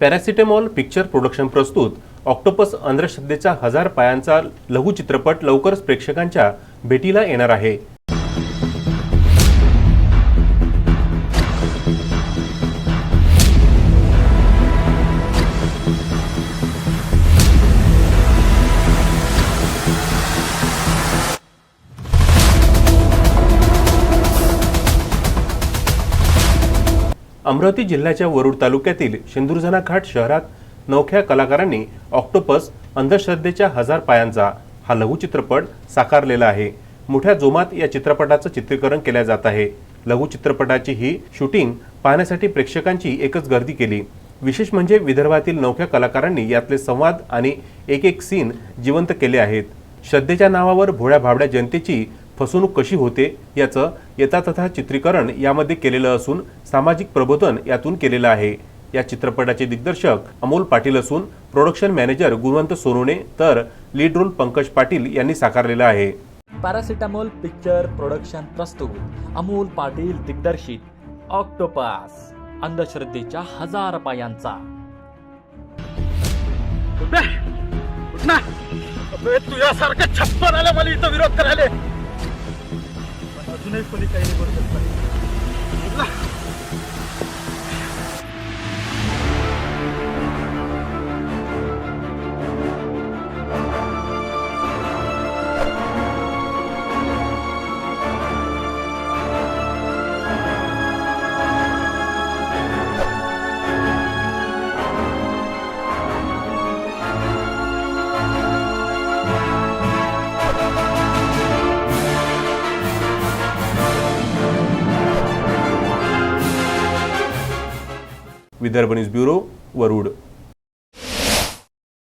Paracetamol picture production प्रस्तुत octopus अंधश्रद्धेचा हजार पायांचा लघुचित्रपट लवकरच प्रेक्षकांच्या भेटीला येणार आहे. अमरावती जिल्ह्याच्या वरुड तालुक्यातील शेंदुरजना घाट शहरात नवख्या कलाकारांनी ऑक्टोपस अंधश्रद्धेच्या हजार पायांचा हा लघुचित्रपट साकारलेला आहे. मोठ्या जोमात या चित्रपटाचं चित्रीकरण केल्या जात आहे. लघुचित्रपटाची ही शूटिंग पाहण्यासाठी प्रेक्षकांची एकच गर्दी केली. विशेष म्हणजे विदर्भातील नवख्या कलाकारांनी यातले संवाद आणि एक एक सीन जिवंत केले आहेत. श्रद्धेच्या नावावर भोळ्या भाबड्या जनतेची फसवणूक कशी होते याचं यथातथा चित्रीकरण यामध्ये केलेलं असून सामाजिक प्रबोधन यातून केलेलं आहे. या चित्रपटाचे दिग्दर्शक अमोल पाटील असून प्रोडक्शन मॅनेजर गुणवंत सोनवणे तर लीड रोल पंकज पाटील यांनी साकारलेला आहे. पॅरासिटामॉल पिक्चर प्रोडक्शन प्रस्तुत. अमोल पाटील दिग्दर्शित. ऑक्टोपास अंधश्रद्धेच्या हजार पायांचा. तुझ्यासारखं छप्पन आलं मला इथं विरोध करायला. अजूनही कोणी काही नाही करू शकत विदर्भ न्यूज ब्युरो वरुड.